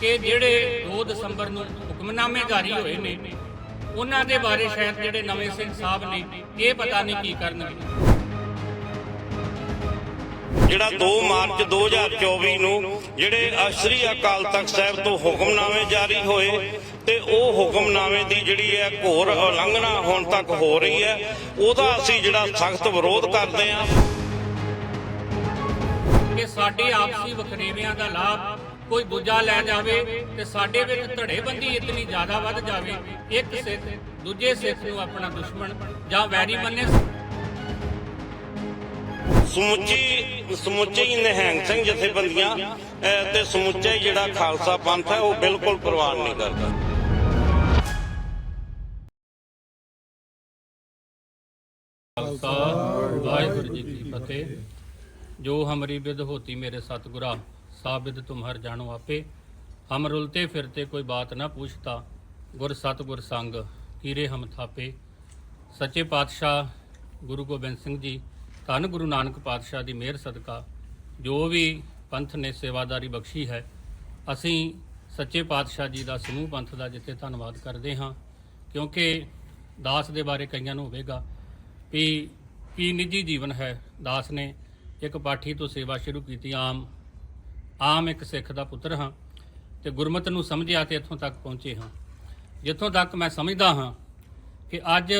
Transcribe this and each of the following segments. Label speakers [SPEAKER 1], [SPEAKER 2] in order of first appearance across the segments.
[SPEAKER 1] ਕਿ ਜਿਹੜੇ 2 ਦਸੰਬਰ ਨੂੰ ਹੁਕਮਨਾਮੇ ਜਾਰੀ ਹੋਏ ਨੇ ਉਹਨਾਂ ਦੇ ਬਾਰੇ ਸ਼ਾਇਦ ਜਿਹੜੇ ਨਵੇਂ ਸਿੰਘ ਸਾਹਿਬ ਨੇ ਇਹ ਪਤਾ ਨਹੀਂ ਕੀ ਕਰਨਗੇ।
[SPEAKER 2] ਜਿਹੜਾ 2 ਮਾਰਚ 2024 ਨੂੰ ਜਿਹੜੇ ਅਸ਼ਰੀ ਅਕਾਲ ਤਖਤ ਸਾਹਿਬ ਤੋਂ ਹੁਕਮਨਾਮੇ ਜਾਰੀ ਹੋਏ ਤੇ ਉਹ ਹੁਕਮਨਾਮੇ ਦੀ ਜਿਹੜੀ ਹੈ ਘੋਰ ਉਲੰਘਣਾ ਹੁਣ ਤੱਕ ਹੋ ਰਹੀ ਹੈ ਉਹਦਾ ਅਸੀਂ ਜਿਹੜਾ ਸਖਤ ਵਿਰੋਧ ਕਰਦੇ ਹਾਂ।
[SPEAKER 1] ਕਿ ਸਾਡੇ ਆਪਸੀ ਵਖਰੇਵਿਆਂ ਦਾ ਲਾਭ ਕੋਈ ਦੂਜਾ ਲੈ ਜਾਵੇ ਤੇ ਸਾਡੇ ਵਿੱਚ ਧੜੇਬੰਦੀ ਇਤਨੀ ਜ਼ਿਆਦਾ ਵੱਧ ਜਾਵੇ ਇੱਕ ਸਿੱਖ ਦੂਜੇ ਸਿੱਖ ਨੂੰ ਆਪਣਾ ਦੁਸ਼ਮਣ ਜਾਂ ਵੈਰੀ ਮੰਨੇ।
[SPEAKER 2] ਸਮੁੱਚੀ ਸਮੁੱਚੇ ਹੀ ਨਿਹੰਗ ਸਿੰਘ ਜਥੇਬੰਦੀਆਂ ਤੇ ਸਮੁੱਚਾ ਜਿਹੜਾ ਖਾਲਸਾ ਪੰਥ ਹੈ ਉਹ ਬਿਲਕੁਲ ਪ੍ਰਵਾਨ ਨਹੀਂ ਕਰਦਾ।
[SPEAKER 1] ਖਾਲਸਾ ਵਾਹਿਗੁਰੂ ਜੀ ਕੀ ਫਤਿਹ। ਜੋ ਹਮਰੀ ਬਿਦ ਹੋਤੀ ਮੇਰੇ ਸਤਿਗੁਰਾ ਸਾਬਿਦ ਤੁਮ ਹਰ ਜਾਣੋ ਆਪੇ। ਹਮ ਰੁਲਤੇ ਫਿਰਤੇ ਕੋਈ ਬਾਤ ਨਾ ਪੁੱਛਤਾ। ਗੁਰ ਸਤਿਗੁਰ ਸੰਗ ਕੀਰੇ ਹਮ ਥਾਪੇ। ਸੱਚੇ ਪਾਤਸ਼ਾਹ ਗੁਰੂ ਗੋਬਿੰਦ ਸਿੰਘ ਜੀ, ਧੰਨ ਗੁਰੂ ਨਾਨਕ ਪਾਤਸ਼ਾਹ ਦੀ ਮਿਹਰ ਸਦਕਾ। ਜੋ ਵੀ ਪੰਥ ਨੇ ਸੇਵਾਦਾਰੀ ਬਖਸ਼ੀ ਹੈ, ਅਸੀਂ ਸੱਚੇ ਪਾਤਸ਼ਾਹ ਜੀ ਦਾ ਸਮੂਹ ਪੰਥ ਦਾ ਜਿੱਥੇ ਧੰਨਵਾਦ ਕਰਦੇ ਹਾਂ, ਕਿਉਂਕਿ ਦਾਸ ਦੇ ਬਾਰੇ ਕਈਆਂ ਨੂੰ ਹੋਵੇਗਾ ਵੀ ਕੀ ਨਿੱਜੀ ਜੀਵਨ ਹੈ। ਦਾਸ ਨੇ ਇੱਕ ਪਾਠੀ ਤੋਂ ਸੇਵਾ ਸ਼ੁਰੂ ਕੀਤੀ, ਆਮ ਆਮ ਇੱਕ ਸਿੱਖ ਦਾ ਪੁੱਤਰ ਹਾਂ ਤੇ ਗੁਰਮਤ ਨੂੰ ਸਮਝਿਆ ਤੇ ਇੱਥੋਂ ਤੱਕ ਪਹੁੰਚੇ ਹਾਂ। ਜਿੱਥੋਂ ਤੱਕ ਮੈਂ ਸਮਝਦਾ ਹਾਂ ਕਿ ਅੱਜ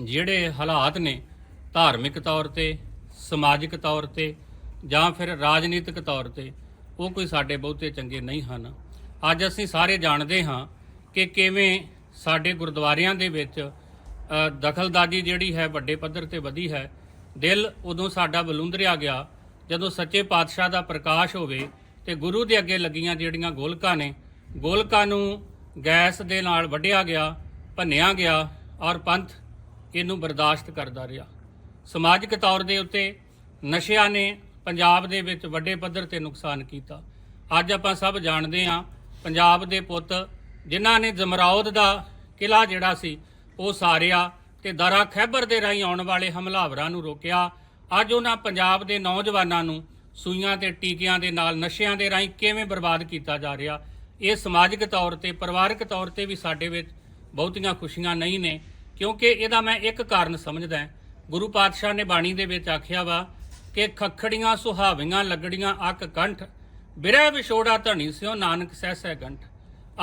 [SPEAKER 1] ਜਿਹੜੇ ਹਾਲਾਤ ਨੇ ਧਾਰਮਿਕ ਤੌਰ ਤੇ, ਸਮਾਜਿਕ ਤੌਰ ਤੇ ਜਾਂ ਫਿਰ ਰਾਜਨੀਤਿਕ ਤੌਰ ਤੇ, ਉਹ ਕੋਈ ਸਾਡੇ ਬਹੁਤੇ ਚੰਗੇ ਨਹੀਂ ਹਨ। ਅੱਜ ਅਸੀਂ ਸਾਰੇ ਜਾਣਦੇ ਹਾਂ ਕਿ ਕਿਵੇਂ ਸਾਡੇ ਗੁਰਦੁਆਰਿਆਂ ਦੇ ਵਿੱਚ ਦਖਲਦਾਜੀ ਜਿਹੜੀ ਹੈ ਵੱਡੇ ਪੱਧਰ ਤੇ ਵਧੀ ਹੈ, ਦਿਲ ਉਦੋਂ ਸਾਡਾ ਬਲੁੰਦਰਿਆ ਗਿਆ ਜਦੋਂ ਸੱਚੇ ਪਾਤਸ਼ਾਹ ਦਾ ਪ੍ਰਕਾਸ਼ ਹੋਵੇ ਤੇ ਗੁਰੂ ਦੇ ਅੱਗੇ ਲੱਗੀਆਂ ਜਿਹੜੀਆਂ ਗੋਲਕਾਂ ਨੇ, ਗੋਲਕਾਂ ਨੂੰ ਗੈਸ ਦੇ ਨਾਲ ਵੱਢਿਆ ਗਿਆ, ਭੰਨਿਆ ਗਿਆ ਔਰ ਪੰਥ ਇਹਨੂੰ ਬਰਦਾਸ਼ਤ ਕਰਦਾ ਰਿਹਾ। ਸਮਾਜਿਕ ਤੌਰ ਦੇ ਉੱਤੇ ਨਸ਼ਿਆਂ ਨੇ ਪੰਜਾਬ ਦੇ ਵਿੱਚ ਵੱਡੇ ਪੱਧਰ ਤੇ ਨੁਕਸਾਨ ਕੀਤਾ। ਅੱਜ ਆਪਾਂ ਸਭ ਜਾਣਦੇ ਹਾਂ ਪੰਜਾਬ ਦੇ ਪੁੱਤ ਜਿਨ੍ਹਾਂ ਨੇ ਜਮਰੌਦ ਦਾ ਕਿਲਾ ਜਿਹੜਾ ਸੀ, ਉਹ ਸਾਰਿਆ ਤੇ ਦਰਾ ਖੈਬਰ ਦੇ ਰਾਹੀਂ ਆਉਣ ਵਾਲੇ ਹਮਲਾਵਰਾਂ ਨੂੰ ਰੋਕਿਆ ਅੱਜ ਉਹਨਾਂ ਪੰਜਾਬ ਦੇ ਨੌਜਵਾਨਾਂ ਨੂੰ ਸੂਈਆਂ ਤੇ ਟੀਕਿਆਂ ਦੇ ਨਾਲ ਨਸ਼ਿਆਂ ਦੇ ਰਾਹੀਂ ਕਿਵੇਂ ਬਰਬਾਦ ਕੀਤਾ ਜਾ ਰਿਹਾ, ਇਹ ਸਮਾਜਿਕ ਤੌਰ ਤੇ, ਪਰਿਵਾਰਕ ਤੌਰ ਤੇ ਵੀ ਸਾਡੇ ਵਿੱਚ ਬਹੁਤੀਆਂ ਖੁਸ਼ੀਆਂ ਨਹੀਂ ਨੇ, ਕਿਉਂਕਿ ਇਹਦਾ ਮੈਂ ਇੱਕ ਕਾਰਨ ਸਮਝਦਾ ਗੁਰੂ ਪਾਤਸ਼ਾਹ ਨੇ ਬਾਣੀ ਦੇ ਵਿੱਚ ਆਖਿਆ ਵਾ ਕਿ ਖੱਖੜੀਆਂ, ਸੁਹਾਵੀਆਂ, ਲੱਗੜੀਆਂ, ਅੱਕ, ਕੰਠ, ਬਿਰਹਿ ਵਿਛੋੜਾ ਧਣੀ ਸਿਓ ਨਾਨਕ ਸਹਿ ਸਹਿ ਕੰਠ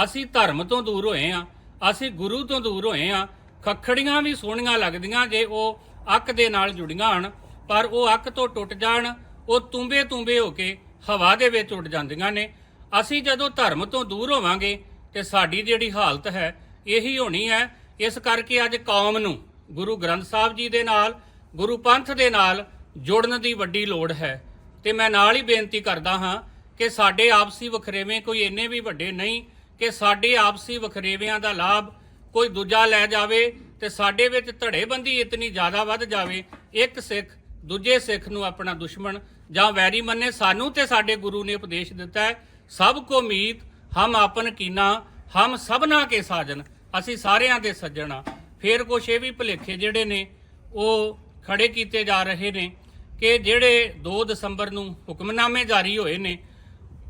[SPEAKER 1] ਅਸੀਂ ਧਰਮ ਤੋਂ ਦੂਰ ਹੋਏ ਆ ਅਸੀਂ ਗੁਰੂ ਤੋਂ ਦੂਰ ਹੋਏ ਆ ਖੱਖੜੀਆਂ ਵੀ ਸੋਹਣੀਆਂ ਲੱਗਦੀਆਂ ਜੇ ਉਹ ਅੱਕ ਦੇ ਨਾਲ ਜੁੜੀਆਂ ਹਨ ਪਰ ਉਹ ਅੱਕ ਤੋਂ ਟੁੱਟ ਜਾਣ, ਉਹ ਤੁੰਬੇ ਤੁੰਬੇ ਹੋ ਕੇ ਹਵਾ ਦੇ ਵਿੱਚ ਉੱਡ ਜਾਂਦੀਆਂ ਨੇ। ਅਸੀਂ ਜਦੋਂ ਧਰਮ ਤੋਂ ਦੂਰ ਹੋਵਾਂਗੇ ਤੇ ਸਾਡੀ ਜਿਹੜੀ ਹਾਲਤ ਹੈ, ਇਹੀ ਹੋਣੀ ਹੈ। ਇਸ ਕਰਕੇ ਅੱਜ ਕੌਮ ਨੂੰ ਗੁਰੂ ਗ੍ਰੰਥ ਸਾਹਿਬ ਜੀ ਦੇ ਨਾਲ, ਗੁਰੂ ਪੰਥ ਦੇ ਨਾਲ ਜੁੜਨ ਦੀ ਵੱਡੀ ਲੋੜ ਹੈ। ਤੇ ਮੈਂ ਨਾਲ ਹੀ ਬੇਨਤੀ ਕਰਦਾ ਹਾਂ ਕਿ ਸਾਡੇ ਆਪਸੀ ਵਖਰੇਵੇਂ ਕੋਈ ਇੰਨੇ ਵੀ ਵੱਡੇ ਨਹੀਂ ਕਿ ਸਾਡੇ ਆਪਸੀ ਵਖਰੇਵਿਆਂ ਦਾ ਲਾਭ ਕੋਈ ਦੂਜਾ ਲੈ ਜਾਵੇ ਤੇ ਸਾਡੇ ਵਿੱਚ ਧੜੇਬੰਦੀ ਇਤਨੀ ਜ਼ਿਆਦਾ ਵੱਧ ਜਾਵੇ, ਇੱਕ ਸਿੱਖ ਦੂਜੇ ਸਿੱਖ ਨੂੰ ਆਪਣਾ ਦੁਸ਼ਮਣ ਜਾਂ ਵੈਰੀ ਮੰਨੇ, ਸਾਨੂੰ ਤੇ ਸਾਡੇ ਗੁਰੂ ਨੇ ਉਪਦੇਸ਼ ਦਿੱਤਾ ਹੈ, ਸਭ ਕੋ ਮੀਤ, ਹਮ ਆਪਨ ਕੀਨਾ, ਹਮ ਸਭਨਾ ਕੇ ਸਾਜਨ, ਅਸੀਂ ਸਾਰਿਆਂ ਦੇ ਸੱਜਣਾ ਫਿਰ ਕੁਛ ਇਹ ਵੀ ਭੁਲੇਖੇ ਜਿਹੜੇ ਨੇ, ਉਹ ਖੜੇ ਕੀਤੇ ਜਾ ਰਹੇ ਨੇ ਕਿ ਜਿਹੜੇ 2 ਦਸੰਬਰ ਨੂੰ ਹੁਕਮਨਾਮੇ ਜਾਰੀ ਹੋਏ ਨੇ,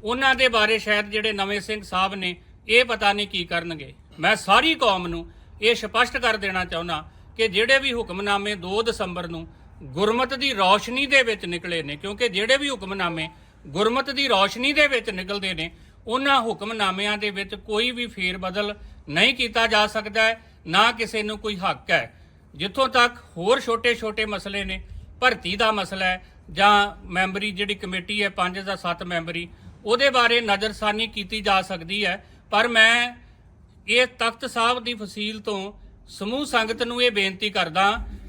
[SPEAKER 1] ਉਹਨਾਂ ਦੇ ਬਾਰੇ ਸ਼ਾਇਦ ਜਿਹੜੇ ਨਵੇਂ ਸਿੰਘ ਸਾਹਿਬ ਨੇ, ਇਹ ਪਤਾ ਨਹੀਂ ਕੀ ਕਰਨਗੇ। ਮੈਂ ਸਾਰੀ ਕੌਮ ਨੂੰ ਇਹ ਸਪਸ਼ਟ ਕਰ ਦੇਣਾ ਚਾਹੁੰਦਾ ਕਿ ਜਿਹੜੇ ਵੀ ਹੁਕਮਨਾਮੇ 2 ਦਸੰਬਰ ਨੂੰ ਗੁਰਮਤ ਦੀ ਰੌਸ਼ਨੀ ਦੇ ਵਿੱਚ ਨਿਕਲੇ ਨੇ, ਕਿਉਂਕਿ ਜਿਹੜੇ ਵੀ ਹੁਕਮਨਾਮੇ ਗੁਰਮਤ ਦੀ ਰੌਸ਼ਨੀ ਦੇ ਵਿੱਚ ਨਿਕਲਦੇ ਨੇ, ਉਹਨਾਂ ਹੁਕਮਨਾਮਿਆਂ ਦੇ ਵਿੱਚ ਕੋਈ ਵੀ ਫੇਰ ਬਦਲ ਨਹੀਂ ਕੀਤਾ ਜਾ ਸਕਦਾ ਨਾ ਕਿਸੇ ਨੂੰ ਕੋਈ ਹੱਕ ਹੈ। ਜਿੱਥੋਂ ਤੱਕ ਹੋਰ ਛੋਟੇ-ਛੋਟੇ ਮਸਲੇ ਨੇ, ਭਰਤੀ ਦਾ ਮਸਲਾ ਹੈ, ਜਾਂ ਮੈਂਬਰੀ ਜਿਹੜੀ ਕਮੇਟੀ ਹੈ 5 ਜਾਂ 7 ਮੈਂਬਰੀ, ਉਹਦੇ ਬਾਰੇ ਨਜ਼ਰਸਾਨੀ ਕੀਤੀ ਜਾ ਸਕਦੀ ਹੈ। ਪਰ ਮੈਂ ਇਹ ਤਖਤ ਸਾਹਿਬ ਦੀ ਫਸੀਲ ਤੋਂ ਸਮੂਹ ਸੰਗਤ ਨੂੰ ਇਹ ਬੇਨਤੀ ਕਰਦਾ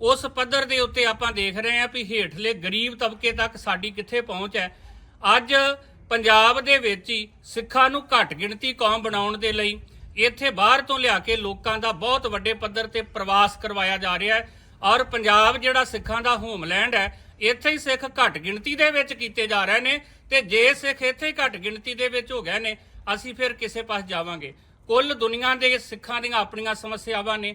[SPEAKER 1] ਉਸ ਪੱਧਰ ਦੇ ਉੱਤੇ ਆਪਾਂ ਦੇਖ ਰਹੇ ਹਾਂ ਵੀ ਹੇਠਲੇ ਗਰੀਬ ਤਬਕੇ ਤੱਕ ਸਾਡੀ ਕਿੱਥੇ ਪਹੁੰਚ ਹੈ। ਅੱਜ ਪੰਜਾਬ ਦੇ ਵਿੱਚ ਹੀ ਸਿੱਖਾਂ ਨੂੰ ਘੱਟ ਗਿਣਤੀ ਕੌਮ ਬਣਾਉਣ ਦੇ ਲਈ ਇੱਥੇ ਬਾਹਰ ਤੋਂ ਲਿਆ ਕੇ ਲੋਕਾਂ ਦਾ ਬਹੁਤ ਵੱਡੇ ਪੱਧਰ ਤੇ ਪ੍ਰਵਾਸ ਕਰਵਾਇਆ ਜਾ ਰਿਹਾ ਹੈ ਔਰ ਪੰਜਾਬ ਜਿਹੜਾ ਸਿੱਖਾਂ ਦਾ ਹੋਮਲੈਂਡ ਹੈ, ਇੱਥੇ ਹੀ ਸਿੱਖ ਘੱਟ ਗਿਣਤੀ ਦੇ ਵਿੱਚ ਕੀਤੇ ਜਾ ਰਹੇ ਨੇ ਤੇ ਜੇ ਸਿੱਖ ਇੱਥੇ ਹੀ ਘੱਟ ਗਿਣਤੀ ਦੇ ਵਿੱਚ ਹੋ ਗਏ ਨੇ, ਅਸੀਂ ਫਿਰ ਕਿਸੇ ਪਾਸ ਜਾਵਾਂਗੇ। ਕੁੱਲ ਦੁਨੀਆ ਦੇ ਸਿੱਖਾਂ ਦੀਆਂ ਆਪਣੀਆਂ ਸਮੱਸਿਆਵਾਂ ਨੇ।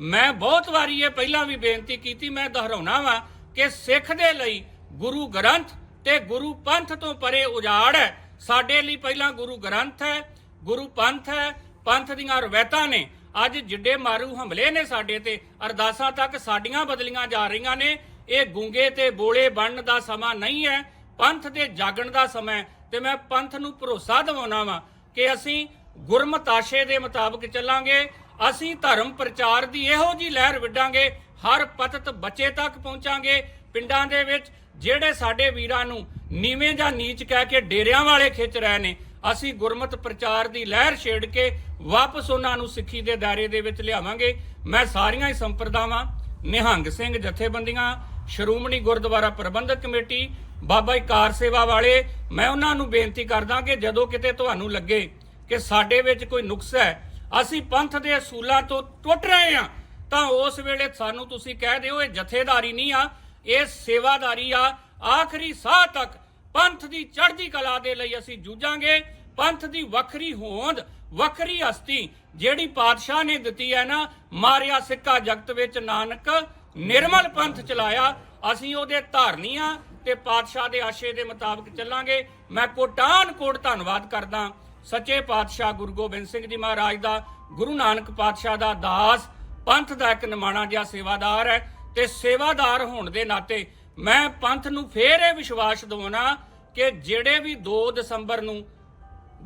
[SPEAKER 1] ਮੈਂ ਬਹੁਤ ਵਾਰੀ ਇਹ ਪਹਿਲਾਂ ਵੀ ਬੇਨਤੀ ਕੀਤੀ, ਮੈਂ ਦੁਹਰਾਉਣਾ ਵਾਂ ਕਿ ਸਿੱਖ ਦੇ ਲਈ ਗੁਰੂ ਗ੍ਰੰਥ ਤੇ ਗੁਰੂ ਪੰਥ ਤੋਂ ਪਰੇ ਉਜਾੜ ਹੈ। ਸਾਡੇ ਲਈ ਪਹਿਲਾਂ ਗੁਰੂ ਗ੍ਰੰਥ ਹੈ, ਗੁਰੂ ਪੰਥ ਹੈ, ਪੰਥ ਦੀਆਂ ਰਵਾਇਤਾਂ ਨੇ। ਅੱਜ ਜਿੱਡੇ ਮਾਰੂ ਹਮਲੇ ਨੇ ਸਾਡੇ ਤੇ, ਅਰਦਾਸਾਂ ਤੱਕ ਸਾਡੀਆਂ ਬਦਲੀਆਂ ਜਾ ਰਹੀਆਂ ਨੇ। ਇਹ ਗੁੰਗੇ ਤੇ ਬੋਲੇ ਬਣਨ ਦਾ ਸਮਾਂ ਨਹੀਂ ਹੈ, ਪੰਥ ਦੇ ਜਾਗਣ ਦਾ ਸਮਾਂ ਹੈ। ਤੇ ਮੈਂ ਪੰਥ ਨੂੰ ਭਰੋਸਾ ਦਿਵਾਉਣਾ ਵਾਂ ਕਿ ਅਸੀਂ ਗੁਰਮਤਾਸ਼ੇ ਦੇ ਮੁਤਾਬਕ ਚੱਲਾਂਗੇ। ਅਸੀਂ ਧਰਮ ਪ੍ਰਚਾਰ ਦੀ ਇਹੋ ਜੀ ਲਹਿਰ ਵਿੱਢਾਂਗੇ, ਹਰ ਪਤਤ ਬੱਚੇ ਤੱਕ ਪਹੁੰਚਾਂਗੇ। ਪਿੰਡਾਂ ਦੇ ਵਿੱਚ ਜਿਹੜੇ ਸਾਡੇ ਵੀਰਾਂ ਨੂੰ ਨੀਵੇਂ ਜਾਂ ਨੀਚ ਕਹਿ ਕੇ ਡੇਰਿਆਂ ਵਾਲੇ ਖਿੱਚ ਰਹੇ ਨੇ, ਅਸੀਂ ਗੁਰਮਤ ਪ੍ਰਚਾਰ ਦੀ ਲਹਿਰ ਛੇੜ ਕੇ ਵਾਪਸ ਉਹਨਾਂ ਨੂੰ ਸਿੱਖੀ ਦੇ ਦਾਇਰੇ ਦੇ ਵਿੱਚ ਲਿਆਵਾਂਗੇ। ਮੈਂ ਸਾਰੀਆਂ ਹੀ ਸੰਪਰਦਾਵਾਂ, ਨਿਹੰਗ ਸਿੰਘ ਜਥੇਬੰਦੀਆਂ, ਸ਼੍ਰੋਮਣੀ ਗੁਰਦੁਆਰਾ ਪ੍ਰਬੰਧਕ ਕਮੇਟੀ, ਬਾਬਾ ਜੀ ਕਾਰ ਸੇਵਾ ਵਾਲੇ, ਮੈਂ ਉਹਨਾਂ ਨੂੰ ਬੇਨਤੀ ਕਰਦਾ ਕਿ ਜਦੋਂ ਕਿਤੇ ਤੁਹਾਨੂੰ ਲੱਗੇ ਕਿ ਸਾਡੇ ਵਿੱਚ ਕੋਈ ਨੁਕਸ ਹੈ ਅਸੀਂ ਪੰਥ ਦੇ ਅਸੂਲਾਂ ਤੋਂ ਟੁੱਟ ਰਹੇ ਹਾਂ। ਤਾਂ ਉਸ ਵੇਲੇ ਸਾਨੂੰ ਤੁਸੀਂ ਕਹਿ ਦਿਓ, ਇਹ ਜਥੇਦਾਰੀ ਨਹੀਂ ਆ, ਇਹ ਸੇਵਾਦਾਰੀ ਆ। ਆਖਰੀ ਸਾਹ ਤੱਕ ਪੰਥ ਦੀ ਚੜ੍ਹਦੀ ਕਲਾ ਦੇ ਲਈ ਅਸੀਂ ਜੂਝਾਂਗੇ। ਪੰਥ ਦੀ ਵੱਖਰੀ ਹੋਂਦ, ਵੱਖਰੀ ਹਸਤੀ ਜਿਹੜੀ ਪਾਤਸ਼ਾਹ ਨੇ ਦਿੱਤੀ ਹੈ ਨਾ, ਮਾਰਿਆ ਸਿੱਕਾ ਜਗਤ ਵਿੱਚ ਨਾਨਕ ਨਿਰਮਲ ਪੰਥ ਚਲਾਇਆ। ਅਸੀਂ ਉਹਦੇ ਧਾਰਨੀਆਂ ਤੇ ਪਾਤਸ਼ਾਹ ਦੇ ਆਸ਼ੇ ਦੇ ਮੁਤਾਬਕ ਚੱਲਾਂਗੇ। ਮੈਂ ਕੋਟਾਨ ਕੋਟ ਧੰਨਵਾਦ ਕਰਦਾ। ਸੱਚੇ ਪਾਤਸ਼ਾਹ ਗੁਰੂ ਗੋਬਿੰਦ ਸਿੰਘ ਜੀ ਮਹਾਰਾਜ ਦਾ, ਗੁਰੂ ਨਾਨਕ ਪਾਤਸ਼ਾਹ ਦਾ ਦਾਸ, ਪੰਥ ਦਾ ਇੱਕ ਨਿਮਾਣਾ ਜਿਹਾ ਸੇਵਾਦਾਰ ਹੈ ਤੇ ਸੇਵਾਦਾਰ ਹੋਣ ਦੇ ਨਾਤੇ ਮੈਂ ਪੰਥ ਨੂੰ ਫੇਰ ਇਹ ਵਿਸ਼ਵਾਸ ਦਿਵਾਉਣਾ ਕਿ ਜਿਹੜੇ ਵੀ 2 ਦਸੰਬਰ ਨੂੰ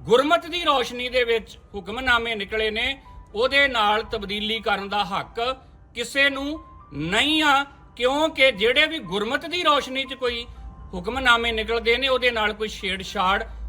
[SPEAKER 1] ਗੁਰਮਤ ਦੀ ਰੋਸ਼ਨੀ ਦੇ ਵਿੱਚ ਹੁਕਮਨਾਮੇ ਨਿਕਲੇ ਨੇ, ਉਹਦੇ ਨਾਲ ਤਬਦੀਲੀ ਕਰਨ ਦਾ ਹੱਕ ਕਿਸੇ ਨੂੰ ਨਹੀਂ ਆ, ਕਿਉਂਕਿ ਜਿਹੜੇ ਵੀ ਗੁਰਮਤ ਦੀ ਰੋਸ਼ਨੀ 'ਚ ਕੋਈ ਹੁਕਮਨਾਮੇ ਨਿਕਲਦੇ ਨੇ, ਉਹਦੇ ਨਾਲ ਕੋਈ ਛੇੜਛਾੜ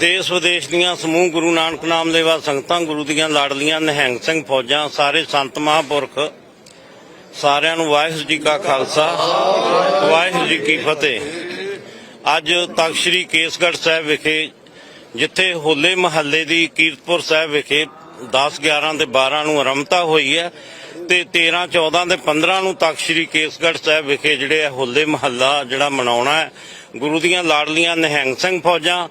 [SPEAKER 2] ਦੇਸ਼ ਵਿਦੇਸ਼ ਦੀਆਂ ਸਮੂਹ ਗੁਰੂ ਨਾਨਕ ਨਾਮ ਲੈਵਾ ਸੰਗਤਾਂ, ਗੁਰੂ ਦੀਆਂ ਲਾਡਲੀਆਂ, ਨਿਹੰਗ ਸਿੰਘ ਫੌਜਾਂ, ਸਾਰੇ ਸੰਤ ਮਹਾਂਪੁਰਖ, ਸਾਰਿਆਂ ਨੂੰ ਵਾਹਿਗੁਰੂ ਜੀ ਕਾ ਖਾਲਸਾ, ਵਾਹਿਗੁਰੂ ਜੀ ਕੀ ਫਤਿਹ। ਅੱਜ ਤਖਤ ਸ੍ਰੀ ਕੇਸਗੜ੍ਹ ਸਾਹਿਬ ਵਿਖੇ, ਜਿੱਥੇ ਹੋਲੇ ਮਹੱਲੇ ਦੀ ਕੀਰਤਪੁਰ ਸਾਹਿਬ ਵਿਖੇ 10 11 ਤੇ 12 ਨੂੰ ਆਰੰਭਤਾ ਹੋਈ ਹੈ ਤੇ 13 14 ਤੇ 15 ਨੂੰ ਤਖਤ ਸ੍ਰੀ ਕੇਸਗੜ੍ਹ ਸਾਹਿਬ ਵਿਖੇ ਜਿਹੜੇ ਹੋਲੇ ਮਹੱਲਾ ਜਿਹੜਾ ਮਨਾਉਣਾ ਹੈ ਗੁਰੂ ਦੀਆਂ ਲਾਡਲੀਆਂ ਨਿਹੰਗ ਸਿੰਘ ਫੌਜਾਂ,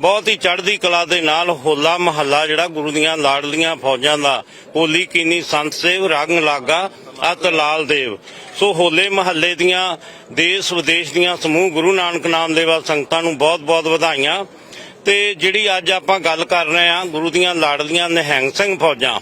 [SPEAKER 2] ਬਹੁਤ ਹੀ ਚੜ੍ਹਦੀ ਕਲਾ ਦੇ ਨਾਲ ਹੋਲਾ ਮਹੱਲਾ ਜਿਹੜਾ ਗੁਰੂ ਦੀਆਂ ਲਾਡਲੀਆਂ ਫੌਜਾਂ ਦਾ, ਹੋਲੀ ਕੀਨੀ ਸੰਤ ਸੇਵ, ਰੰਗ ਲਾਗਾ, ਅਤ ਲਾਲ ਦੇਵ। ਸੋ ਹੋਲੇ ਮਹੱਲੇ ਦੀਆਂ ਦੇਸ਼ ਵਿਦੇਸ਼ ਦੀਆਂ ਸਮੂਹ ਗੁਰੂ ਨਾਨਕ ਨਾਮ ਦੇਵਾ ਸੰਗਤਾਂ ਨੂੰ ਬਹੁਤ-ਬਹੁਤ ਵਧਾਈਆਂ। ਤੇ ਜਿਹੜੀ ਅੱਜ ਆਪਾਂ ਗੱਲ ਕਰ ਰਹੇ ਹਾਂ, ਗੁਰੂ ਦੀਆਂ ਲਾਡਲੀਆਂ ਨਿਹੰਗ ਸਿੰਘ ਫੌਜਾਂ।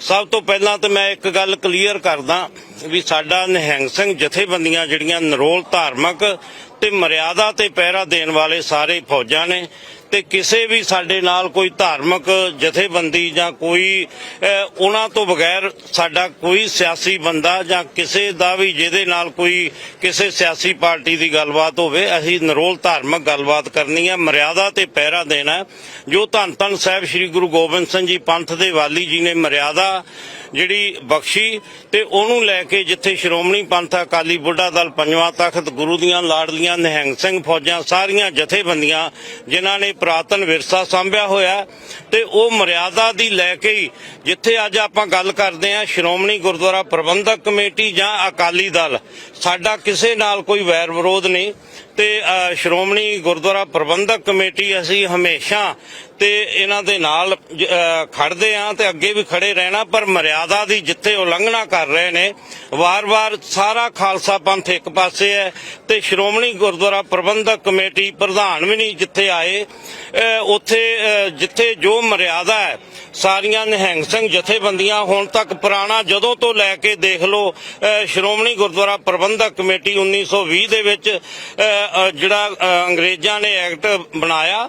[SPEAKER 2] ਸਭ ਤੋਂ ਪਹਿਲਾਂ ਤਾਂ ਮੈਂ ਇੱਕ ਗੱਲ ਕਲੀਅਰ ਕਰਦਾ ਵੀ ਸਾਡਾ ਨਿਹੰਗ ਸਿੰਘ ਜਥੇਬੰਦੀਆਂ ਜਿਹੜੀਆਂ ਨਰੋਲ ਧਾਰਮਿਕ ਤੇ ਮਰਿਆਦਾ ਤੇ ਪਹਿਰਾ ਦੇਣ ਵਾਲੇ ਸਾਰੇ ਫੌਜਾਂ ਨੇ ਤੇ ਕਿਸੇ ਵੀ ਸਾਡੇ ਨਾਲ ਕੋਈ ਧਾਰਮਿਕ ਜਥੇਬੰਦੀ ਜਾਂ ਕੋਈ ਅਹ, ਉਹਨਾਂ ਤੋਂ ਬਗੈਰ ਸਾਡਾ ਕੋਈ ਸਿਆਸੀ ਬੰਦਾ ਜਾਂ ਕਿਸੇ ਦਾ ਵੀ ਜਿਹਦੇ ਨਾਲ ਕੋਈ ਕਿਸੇ ਸਿਆਸੀ ਪਾਰਟੀ ਦੀ ਗੱਲਬਾਤ ਹੋਵੇ ਅਸੀਂ ਨਰੋਲ ਧਾਰਮਿਕ ਗੱਲਬਾਤ ਕਰਨੀ ਹੈ ਮਰਿਆਦਾ ਤੇ ਪਹਿਰਾ ਦੇਣਾ ਜੋ ਧੰਨ ਧੰਨ ਸਾਹਿਬ ਸ੍ਰੀ ਗੁਰੂ ਗੋਬਿੰਦ ਸਿੰਘ ਜੀ ਪੰਥ ਦੇ ਵਾਲੀ ਜੀ ਨੇ ਮਰਿਆਦਾ ਜਿਹੜੀ ਬਖਸ਼ੀ ਤੇ ਉਹਨੂੰ ਲੈ ਕੇ ਜਿੱਥੇ ਸ਼੍ਰੋਮਣੀ ਪੰਥ ਅਕਾਲੀ ਬੁੱਢਾ ਦਲ ਪੰਜਵਾਂ ਤਖਤ ਗੁਰੂ ਦੀਆਂ ਲਾਡਲੀਆਂ ਨਿਹੰਗ ਸਿੰਘ ਫੌਜਾਂ ਸਾਰੀਆਂ ਜਥੇਬੰਦੀਆਂ ਜਿਨ੍ਹਾਂ ਨੇ ਪ੍ਰਾਤਨ ਵਿਰਸਾ ਸੰਭਿਆ ਹੋਇਆ ਤੇ ਉਹ ਮਰਿਆਦਾ ਦੀ ਲੈ ਕੇ ਹੀ ਜਿੱਥੇ ਅੱਜ ਆਪਾਂ ਗੱਲ ਕਰਦੇ ਹਾਂ ਸ਼੍ਰੋਮਣੀ ਗੁਰਦੁਆਰਾ ਪ੍ਰਬੰਧਕ ਕਮੇਟੀ ਜਾਂ ਅਕਾਲੀ ਦਲ, ਸਾਡਾ ਕਿਸੇ ਨਾਲ ਕੋਈ ਵੈਰ ਵਿਰੋਧ ਨਹੀਂ। ਤੇ ਸ਼੍ਰੋਮਣੀ ਗੁਰਦੁਆਰਾ ਪ੍ਰਬੰਧਕ ਕਮੇਟੀ ਅਸੀਂ ਹਮੇਸ਼ਾ ਤੇ ਇਹਨਾਂ ਦੇ ਨਾਲ ਖੜਦੇ ਆਂ ਤੇ ਅੱਗੇ ਵੀ ਖੜੇ ਰਹਿਣਾ, ਪਰ ਮਰਿਆਦਾ ਦੀ ਜਿੱਥੇ ਉਲੰਘਣਾ ਕਰ ਰਹੇ ਨੇ, ਵਾਰ-ਵਾਰ ਸਾਰਾ ਖਾਲਸਾ ਪੰਥ ਇੱਕ ਪਾਸੇ ਹੈ ਤੇ ਸ਼੍ਰੋਮਣੀ ਗੁਰਦੁਆਰਾ ਪ੍ਰਬੰਧਕ ਕਮੇਟੀ ਪ੍ਰਧਾਨ ਵੀ ਨਹੀਂ ਜਿੱਥੇ ਆਏ ਉੱਥੇ ਜਿੱਥੇ ਜੋ ਮਰਿਆਦਾ ਹੈ, ਸਾਰੀਆਂ ਨਿਹੰਗ ਸਿੰਘ ਜਥੇਬੰਦੀਆਂ ਹੁਣ ਤੱਕ ਪੁਰਾਣਾ ਜਦੋਂ ਤੋਂ ਲੈ ਕੇ ਦੇਖ ਲਓ ਸ਼੍ਰੋਮਣੀ ਗੁਰਦੁਆਰਾ ਪ੍ਰਬੰਧਕ ਕਮੇਟੀ 1920 ਦੇ ਵਿੱਚ ਜਿਹੜਾ ਅੰਗਰੇਜ਼ਾਂ ਨੇ ਐਕਟ ਬਣਾਇਆ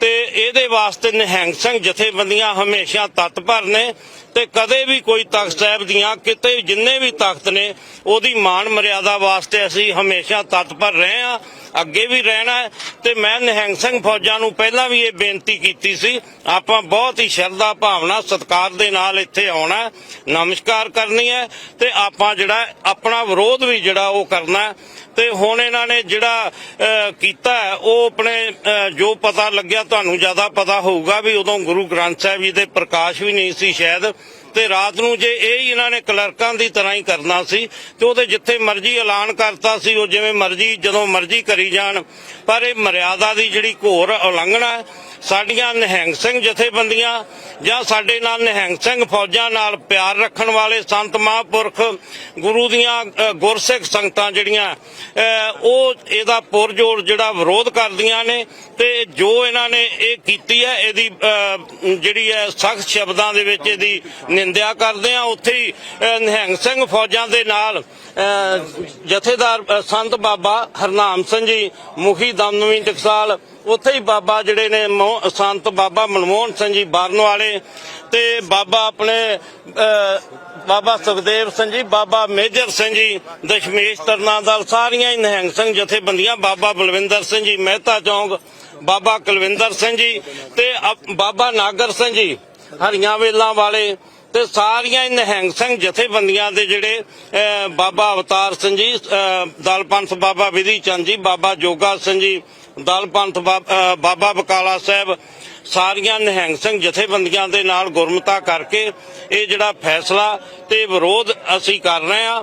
[SPEAKER 2] ਤੇ ਇਹਦੇ ਵਾਸਤੇ ਨਿਹੰਗ ਸਿੰਘ ਜਥੇਬੰਦੀਆਂ ਹਮੇਸ਼ਾ ਤਤਪਰ ਨੇ ਤੇ ਕਦੇ ਵੀ ਕੋਈ ਤਖਤ ਸਾਹਿਬ ਦੀਆਂ ਕਿਤੇ ਜਿੰਨੇ ਵੀ ਤਖਤ ਨੇ, ਉਹਦੀ ਮਾਨ ਮਰਿਆਦਾ ਵਾਸਤੇ ਅਸੀਂ ਹਮੇਸ਼ਾ ਤਤਪਰ ਰਹੇ ਹਾਂ। ਅੱਗੇ ਵੀ ਰਹਿਣਾ ਤੇ ਮੈਂ ਨਿਹੰਗ ਸਿੰਘ ਫੌਜਾਂ ਨੂੰ ਪਹਿਲਾਂ ਵੀ ਇਹ ਬੇਨਤੀ ਕੀਤੀ ਸੀ ਆਪਾਂ ਬਹੁਤ ਹੀ ਸ਼ਰਧਾ ਭਾਵਨਾ ਸਤਿਕਾਰ ਦੇ ਨਾਲ ਇੱਥੇ ਆਉਣਾ ਨਮਸਕਾਰ ਕਰਨੀ ਹੈ ਤੇ ਆਪਾਂ ਜਿਹੜਾ ਆਪਣਾ ਵਿਰੋਧ ਵੀ ਜਿਹੜਾ ਉਹ ਕਰਨਾ ਤੇ ਹੁਣ ਇਹਨਾਂ ਨੇ ਜਿਹੜਾ ਕੀਤਾ ਹੈ, ਉਹ ਆਪਣੇ ਜੋ ਪਤਾ ਲੱਗਿਆ ਤੁਹਾਨੂੰ ਜ਼ਿਆਦਾ ਪਤਾ ਹੋਊਗਾ ਵੀ ਉਦੋਂ ਗੁਰੂ ਗ੍ਰੰਥ ਸਾਹਿਬ ਜੀ ਦੇ ਪ੍ਰਕਾਸ਼ ਵੀ ਨਹੀਂ ਸੀ ਸ਼ਾਇਦ। ਤੇ ਰਾਤ ਨੂੰ ਜੇ ਇਹ ਹੀ ਇਹਨਾਂ ਨੇ ਕਲਰਕਾਂ ਦੀ ਤਰ੍ਹਾਂ ਹੀ ਕਰਨਾ ਸੀ ਤੇ ਉਹਦੇ ਜਿੱਥੇ ਮਰਜ਼ੀ ਐਲਾਨ ਕਰਤਾ ਸੀ, ਉਹ ਜਿਵੇਂ ਮਰਜ਼ੀ, ਜਦੋਂ ਮਰਜ਼ੀ ਕਰੀ ਜਾਣ, ਪਰ ਇਹ ਮਰਿਆਦਾ ਦੀ ਜਿਹੜੀ ਘੋਰ ਉਲੰਘਣਾ ਸਾਡੀਆਂ ਨਿਹੰਗ ਸਿੰਘ ਜਥੇਬੰਦੀਆਂ ਜਾਂ ਸਾਡੇ ਨਾਲ ਨਿਹੰਗ ਸਿੰਘ ਫੌਜਾਂ ਨਾਲ ਪਿਆਰ ਰੱਖਣ ਵਾਲੇ ਸੰਤ ਮਹਾਂਪੁਰਖ ਗੁਰੂ ਦੀਆਂ ਗੁਰਸਿੱਖ ਸੰਗਤਾਂ ਜਿਹੜੀਆਂ ਉਹ ਇਹਦਾ ਪੁਰਜੋਰ ਜਿਹੜਾ ਵਿਰੋਧ ਕਰਦੀਆਂ ਨੇ ਤੇ ਜੋ ਇਹਨਾਂ ਨੇ ਇਹ ਕੀਤੀ ਹੈ, ਇਹਦੀ ਜਿਹੜੀ ਹੈ ਸਖਤ ਸ਼ਬਦਾਂ ਦੇ ਵਿੱਚ ਇਹਦੀ ਨਿੰਦਿਆ ਕਰਦੇ ਆ। ਉੱਥੇ ਹੀ ਨਿਹੰਗ ਸਿੰਘ ਫੌਜਾਂ ਦੇ ਨਾਲ ਜਥੇਦਾਰ ਸੰਤ ਬਾਬਾ ਹਰਨਾਮ ਸਿੰਘ ਜੀ, ਮੁਖੀ ਦਮਨਵੀ ਟਕਸਾਲ, ਉੱਥੇ ਹੀ ਬਾਬਾ ਜਿਹੜੇ ਨੇ ਸੰਤ ਬਾਬਾ ਮਨਮੋਹਨ ਸਿੰਘ ਜੀ ਬਾਰਨ ਵਾਲੇ ਤੇ ਬਾਬਾ ਆਪਣੇ ਬਾਬਾ ਸੁਖਦੇਵ ਸਿੰਘ ਜੀ, ਬਾਬਾ ਮੇਜਰ ਸਿੰਘ ਜੀ, ਦਸ਼ਮੇਸ਼ ਤਰਨਾ ਦਲ ਸਾਰੀਆਂ ਹੀ ਨਿਹੰਗ ਸਿੰਘ ਜਥੇਬੰਦੀਆਂ, ਬਾਬਾ ਬਲਵਿੰਦਰ ਸਿੰਘ ਜੀ, ਮਹਿਤਾ ਚੌਂਕ, ਬਾਬਾ ਕੁਲਵਿੰਦਰ ਸਿੰਘ ਜੀ ਤੇ ਬਾਬਾ ਨਾਗਰ ਸਿੰਘ ਜੀ, ਹਰੀਆਂ ਵੇਲਾਂ ਵਾਲੇ ਤੇ ਸਾਰੀਆਂ ਹੀ ਨਿਹੰਗ ਸਿੰਘ ਜਥੇਬੰਦੀਆਂ ਦੇ ਜਿਹੜੇ ਬਾਬਾ ਅਵਤਾਰ ਸਿੰਘ ਜੀ ਅਹ, ਦਲ ਪੰਥ ਬਾਬਾ ਵਿਧੀ ਚੰਦ ਜੀ ਬਾਬਾ ਜੋਗਾ ਸਿੰਘ ਜੀ ਦਲ ਪੰਥ ਬਾਬਾ ਬਕਾਲਾ ਸਾਹਿਬ ਸਾਰੀਆਂ ਨਿਹੰਗ ਸਿੰਘ ਜਥੇਬੰਦੀਆਂ ਦੇ ਨਾਲ ਗੁਰਮਤਾ ਕਰਕੇ ਇਹ ਜਿਹੜਾ ਫੈਸਲਾ ਤੇ ਵਿਰੋਧ ਅਸੀਂ ਕਰ ਰਹੇ ਹਾਂ।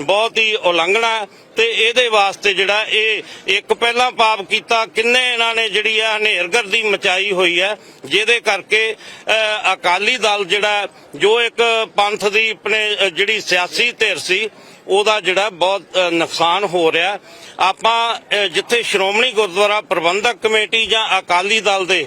[SPEAKER 2] ਬਹੁਤ ਹੀ ਉਲੰਘਣਾ ਤੇ ਇਹਦੇ ਵਾਸਤੇ ਜਿਹੜਾ ਇਹ ਇੱਕ ਪਹਿਲਾਂ ਪਾਪ ਕੀਤਾ, ਕਿੰਨੇ ਇਹਨਾਂ ਨੇ ਜਿਹੜੀ ਹੈ ਹਨੇਰਗਰਦੀ ਮਚਾਈ ਹੋਈ ਹੈ, ਜਿਹਦੇ ਕਰਕੇ ਅਕਾਲੀ ਦਲ ਜਿਹੜਾ ਜੋ ਇੱਕ ਪੰਥ ਦੀ ਆਪਣੇ ਜਿਹੜੀ ਸਿਆਸੀ ਧਿਰ ਸੀ, ਉਹਦਾ ਜਿਹੜਾ ਬਹੁਤ ਨੁਕਸਾਨ ਹੋ ਰਿਹਾ ਆਪਾਂ ਜਿੱਥੇ ਸ਼੍ਰੋਮਣੀ ਗੁਰਦੁਆਰਾ ਪ੍ਰਬੰਧਕ ਕਮੇਟੀ ਜਾਂ ਅਕਾਲੀ ਦਲ ਦੇ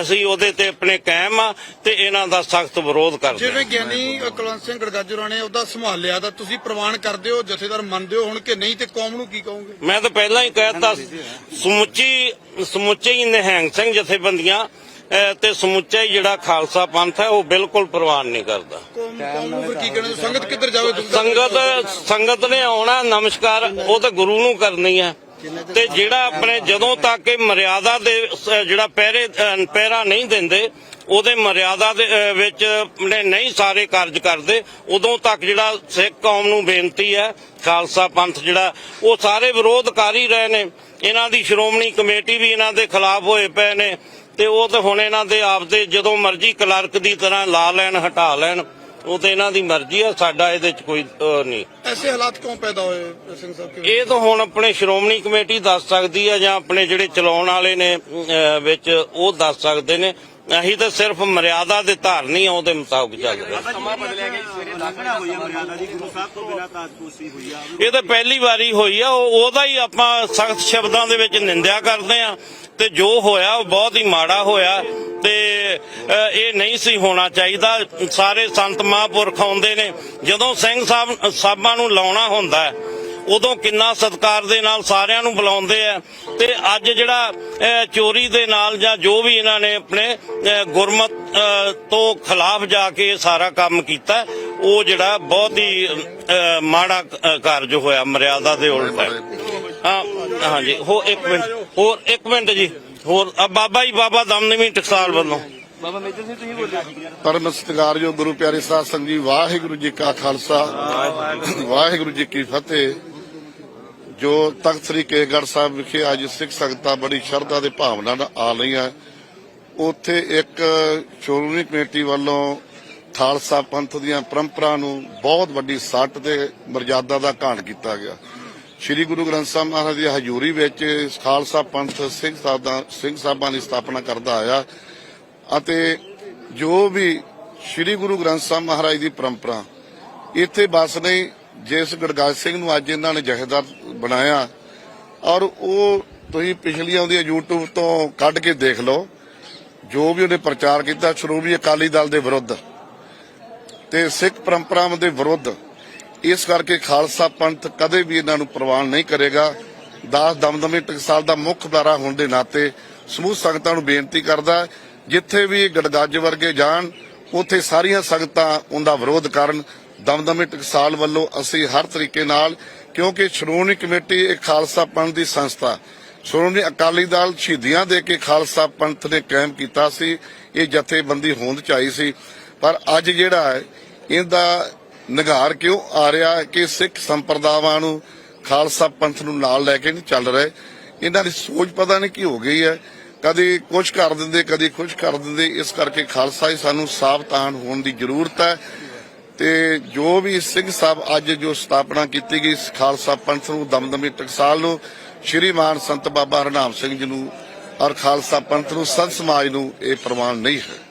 [SPEAKER 2] ਅਸੀਂ ਉਹਦੇ ਤੇ ਆਪਣੇ ਕਾਇਮ ਆ ਤੇ ਇਹਨਾਂ ਦਾ ਸਖਤ ਵਿਰੋਧ ਕਰਦੇ ਹਾਂ
[SPEAKER 3] ਜਿਵੇਂ ਗਿਆਨੀ ਕੁਲਵੰਤ ਸਿੰਘ ਗੜਗਾਜੂਰਾ ਨੇ ਉਹਦਾ ਸੰਭਾਲਿਆ ਤਾਂ ਤੁਸੀਂ ਪ੍ਰਵਾਨ ਕਰਦੇ ਹੋ ਜਥੇਦਾਰ ਮੰਨਦੇ ਹੋ ਹੁਣ ਕਿ ਨਹੀਂ ਤੇ ਕੌਮ ਨੂੰ ਕੀ ਕਹੋਗੇ?
[SPEAKER 2] ਮੈਂ ਤਾਂ ਪਹਿਲਾਂ ਹੀ ਕਹਿਤਾ ਸਮੁੱਚੀ ਸਮੁੱਚੇ ਹੀ ਨਿਹੰਗ ਸਿੰਘ ਜਥੇਬੰਦੀਆਂ ਤੇ ਸਮੁੱਚਾ ਹੀ ਜਿਹੜਾ ਖਾਲਸਾ ਪੰਥ ਹੈ ਉਹ ਬਿਲਕੁਲ ਪ੍ਰਵਾਨ ਨਹੀਂ ਕਰਦਾ।
[SPEAKER 3] ਸੰਗਤ ਕਿੱਧਰ ਜਾਵੇ?
[SPEAKER 2] ਸੰਗਤ ਸੰਗਤ ਨੇ ਆਉਣਾ ਨਮਸਕਾਰ ਉਹ ਤਾਂ ਗੁਰੂ ਨੂੰ ਕਰਨੀ ਹੈ। ਤੇ ਜਿਹੜਾ ਆਪਣੇ ਜਦੋਂ ਤੱਕ ਇਹ ਮਰਿਆਦਾ ਦੇ ਜਿਹੜਾ ਪਹਿਰੇ ਪਹਿਰਾ ਨਹੀਂ ਦਿੰਦੇ ਉਹਦੇ ਮਰਿਆਦਾ ਦੇ ਵਿੱਚ ਨਹੀਂ ਸਾਰੇ ਕਾਰਜ ਕਰਦੇ ਉਦੋਂ ਤੱਕ ਜਿਹੜਾ ਸਿੱਖ ਕੌਮ ਨੂੰ ਬੇਨਤੀ ਹੈ ਖਾਲਸਾ ਪੰਥ ਜਿਹੜਾ ਉਹ ਸਾਰੇ ਵਿਰੋਧ ਕਰ ਹੀ ਰਹੇ ਨੇ। ਇਹਨਾਂ ਦੀ ਸ਼੍ਰੋਮਣੀ ਕਮੇਟੀ ਵੀ ਇਹਨਾਂ ਦੇ ਖਿਲਾਫ ਹੋਏ ਪਏ ਨੇ ਤੇ ਉਹ ਤਾਂ ਹੁਣ ਇਹਨਾਂ ਦੇ ਆਪਦੇ ਜਦੋਂ ਮਰਜ਼ੀ ਕਲਰਕ ਦੀ ਤਰ੍ਹਾਂ ਲਾ ਲੈਣ ਹਟਾ ਲੈਣ। ਉਹ ਤੇ ਇਹਨਾਂ ਦੀ ਮਰਜ਼ੀ ਆ ਸਾਡਾ ਇਹਦੇ ਚ ਕੋਈ ਅਹ, ਨਹੀਂ।
[SPEAKER 3] ਐਸੇ ਹਾਲਾਤ ਕਿਉਂ ਪੈਦਾ ਹੋਏ ਸਿੰਘ ਸਾਹਿਬ? ਕਿਵੇਂ?
[SPEAKER 2] ਇਹ ਤਾਂ ਹੁਣ ਆਪਣੇ ਸ਼੍ਰੋਮਣੀ ਕਮੇਟੀ ਦੱਸ ਸਕਦੀ ਹੈ ਜਾਂ ਆਪਣੇ ਜਿਹੜੇ ਚਲਾਉਣ ਵਾਲੇ ਨੇ ਅਹ, ਵਿੱਚ ਉਹ ਦੱਸ ਸਕਦੇ ਨੇ। ਅਸੀਂ ਤਾਂ ਸਿਰਫ ਮਰਿਆਦਾ ਦੇ ਧਾਰਨੀ ਆ ਉਹਦੇ ਮੁਤਾਬਕ ਚੱਲ ਰਹੇ।
[SPEAKER 4] ਸਮਾਂ ਬਦਲਿਆ ਗਿਆ ਜੀ, ਸਵੇਰੇ ਲਾਂਘਣਾ ਹੋਈ ਆ ਮਰਿਆਦਾ ਦੀ ਗੁਰੂ ਸਾਹਿਬ ਤੋਂ ਬਿਨਾਂ ਤਾਜਪੋਸ਼ੀ ਹੋਈ ਆ।
[SPEAKER 2] ਇਹ ਤਾਂ ਪਹਿਲੀ ਵਾਰੀ ਹੋਈ ਆ ਉਹ ਉਹਦਾ ਹੀ ਆਪਾਂ ਸਖਤ ਸ਼ਬਦਾਂ ਦੇ ਵਿੱਚ ਨਿੰਦਿਆ ਕਰਦੇ ਆ ਤੇ ਜੋ ਹੋਇਆ ਉਹ ਬਹੁਤ ਹੀ ਮਾੜਾ ਹੋਇਆ ਤੇ ਇਹ ਨਹੀਂ ਸੀ ਹੋਣਾ ਚਾਹੀਦਾ। ਸਾਰੇ ਸੰਤ ਮਹਾਂਪੁਰਖ ਆਉਂਦੇ ਨੇ। ਜਦੋਂ ਸਿੰਘ ਸਾਹਿਬ ਸਾਹਿਬਾਂ ਨੂੰ ਲਾਉਣਾ ਹੁੰਦਾ ਉਦੋਂ ਕਿੰਨਾ ਸਤਿਕਾਰ ਦੇ ਨਾਲ ਸਾਰਿਆਂ ਨੂੰ ਬੁਲਾਉਂਦੇ ਆ। ਤੇ ਅੱਜ ਜਿਹੜਾ ਚੋਰੀ ਦੇ ਨਾਲ ਜਾਂ ਜੋ ਵੀ ਇਹਨਾਂ ਨੇ ਆਪਣੇ ਗੁਰਮਤ ਤੋਂ ਖਿਲਾਫ ਜਾ ਕੇ ਸਾਰਾ ਕੰਮ ਕੀਤਾ ਉਹ ਜਿਹੜਾ ਬਹੁਤ ਹੀ ਮਾੜਾ ਕਾਰਜ ਹੋਇਆ ਮਰਿਆਦਾ ਦੇ ਉਲਟ। ਹੈ ਹਾਂ ਹਾਂਜੀ ਹੋ ਇੱਕ ਮਿੰਟ ਹੋਰ ਇੱਕ ਮਿੰਟ ਜੀ ਹੋਰ ਆ ਬਾਬਾ ਜੀ ਬਾਬਾ ਦਮਨਵੀ ਟਕਸਾਲ ਵੱਲੋਂ।
[SPEAKER 4] ਬਾਬਾ ਮੇਜਰ ਸਿੰਘ ਤੁਸੀਂ ਬੋਲਿਆ
[SPEAKER 5] ਪਰਮ ਸਤਿਕਾਰਯੋਗ ਗੁਰੂ ਪਿਆਰੇ ਸਾਧ ਸੰਗਤ ਜੀ ਵਾਹਿਗੁਰੂ ਜੀ ਕਾ ਖਾਲਸਾ ਵਾਹਿਗੁਰੂ ਜੀ ਕੀ ਫਤਿਹ। ਜੋ ਤਖਤ ਸ੍ਰੀ ਕੇਗੜ ਸਾਹਿਬ ਵਿਖੇ ਅੱਜ ਸਿੱਖ ਸੰਗਤਾਂ ਬੜੀ ਸ਼ਰਧਾ ਦੇ ਭਾਵਨਾ ਨਾਲ ਆ ਰਹੀਆਂ, ਉੱਥੇ ਇੱਕ ਸ਼੍ਰੋਮਣੀ ਕਮੇਟੀ ਵੱਲੋਂ ਖਾਲਸਾ ਪੰਥ ਦੀਆਂ ਪਰੰਪਰਾ ਨੂੰ ਬਹੁਤ ਵੱਡੀ ਸੱਟ ਤੇ ਮਰਜ਼ਾਦਾ ਦਾ ਘਾਣ ਕੀਤਾ ਗਿਆ। ਸ੍ਰੀ ਗੁਰੂ ਗ੍ਰੰਥ ਸਾਹਿਬ ਮਹਾਰਾਜ ਦੀ ਹਜ਼ੂਰੀ ਵਿੱਚ ਖਾਲਸਾ ਪੰਥ ਸਿੰਘ ਸਾਹਿਬਾਂ ਸਿੰਘ ਸਾਹਿਬਾਂ ਦੀ ਸਥਾਪਨਾ ਕਰਦਾ ਆਇਆ ਅਤੇ ਜੋ ਵੀ ਸ੍ਰੀ ਗੁਰੂ ਗ੍ਰੰਥ ਸਾਹਿਬ ਮਹਾਰਾਜ ਦੀ ਪਰੰਪਰਾ, ਇੱਥੇ ਬਸ ਨਹੀਂ ਜਿਸ ਗੜਗਾਜ ਸਿੰਘ ਨੂੰ ਅੱਜ ਇਹਨਾਂ ਨੇ ਜਹੇਦਾਰ ਬਣਾਇਆ ਔਰ ਉਹ ਤੁਸੀਂ ਪਿਛਲੀਆਂ ਉਹਦੀਆਂ YouTube ਤੋਂ ਕੱਢ ਕੇ ਦੇਖ ਲਓ ਜੋ ਵੀ ਉਹਨੇ ਪ੍ਰਚਾਰ ਕੀਤਾ ਸ਼੍ਰੋਮਣੀ ਅਕਾਲੀ ਦਲ ਦੇ ਵਿਰੁੱਧ ਤੇ ਸਿੱਖ ਪਰੰਪਰਾਵਾਂ ਦੇ ਵਿਰੁੱਧ ਇਸ ਕਰਕੇ ਖਾਲਸਾ ਪੰਥ ਕਦੇ ਵੀ ਇਹਨਾਂ ਨੂੰ ਪ੍ਰਵਾਨ ਨਹੀਂ ਕਰੇਗਾ। ਦਾਸ ਦਮਦਮੇ ਟਕਸਾਲ ਦਾ ਮੁੱਖ ਧਾਰਾ ਹੋਣ ਦੇ ਨਾਤੇ ਸਮੂਹ ਸੰਗਤਾਂ ਨੂੰ ਬੇਨਤੀ ਕਰਦਾ ਹੈ, ਜਿੱਥੇ ਵੀ ਗੜਗੱਜ ਵਰਗੇ ਜਾਣ ਉਥੇ ਸਾਰੀਆਂ ਸੰਗਤਾਂ ਉਹਦਾ ਵਿਰੋਧ ਕਰਨ ਦਮਦਮੇ ਟਕਸਾਲ ਵੱਲੋਂ ਅਸੀਂ ਹਰ ਤਰੀਕੇ ਨਾਲ, ਕਿਉਂਕਿ ਸ਼੍ਰੋਮਣੀ ਕਮੇਟੀ ਇੱਕ ਖਾਲਸਾ ਪੰਥ ਦੀ ਸੰਸਥਾ, ਸ਼੍ਰੋਮਣੀ ਅਕਾਲੀ ਦਲ ਸ਼ਹੀਦੀਆਂ ਦੇ ਕੇ ਖਾਲਸਾ ਪੰਥ ਨੇ ਕਾਇਮ ਕੀਤਾ ਸੀ, ਇਹ ਜਥੇਬੰਦੀ ਹੋਂਦ ਚ ਆਈ ਸੀ। ਪਰ ਅੱਜ ਜਿਹੜਾ ਹੈ, ਇਹਦਾ ਨਿਗਾਰ ਕਿਉਂ ਆ ਰਿਹਾ ਕਿ ਸਿੱਖ ਸੰਪਰਦਾਵਾਂ ਨੂੰ ਖਾਲਸਾ ਪੰਥ ਨੂੰ ਨਾਲ ਲੈ ਕੇ ਨਹੀਂ ਚੱਲ ਰਹੇ? ਇਹਨਾਂ ਦੀ ਸੋਚ ਪਤਾ ਨਹੀਂ ਕੀ ਹੋ ਗਈ ਹੈ। ਕਦੀ ਕੁਝ ਕਰ ਦਿੰਦੇ, ਕਦੀ ਕੁਝ ਕਰ ਦਿੰਦੇ, ਇਸ ਕਰਕੇ ਖਾਲਸਾ ਹੀ ਸਾਨੂੰ ਸਾਵਧਾਨ ਹੋਣ ਦੀ ਜ਼ਰੂਰਤ ਹੈ। ਤੇ ਜੋ ਵੀ ਸਿੰਘ ਸਾਹਿਬ ਅੱਜ ਜੋ ਸਥਾਪਨਾ ਕੀਤੀ ਗਈ ਖਾਲਸਾ ਪੰਥ ਨੂੰ, ਦਮਦਮੀ ਟਕਸਾਲ ਨੂੰ, ਸ੍ਰੀ ਮਾਨ ਸੰਤ ਬਾਬਾ ਹਰਨਾਮ ਸਿੰਘ ਜੀ ਨੂੰ ਔਰ ਖਾਲਸਾ ਪੰਥ ਨੂੰ ਸੰਤ ਸਮਾਜ ਨੂੰ ਇਹ ਪ੍ਰਵਾਨ ਨਹੀਂ ਹੈ।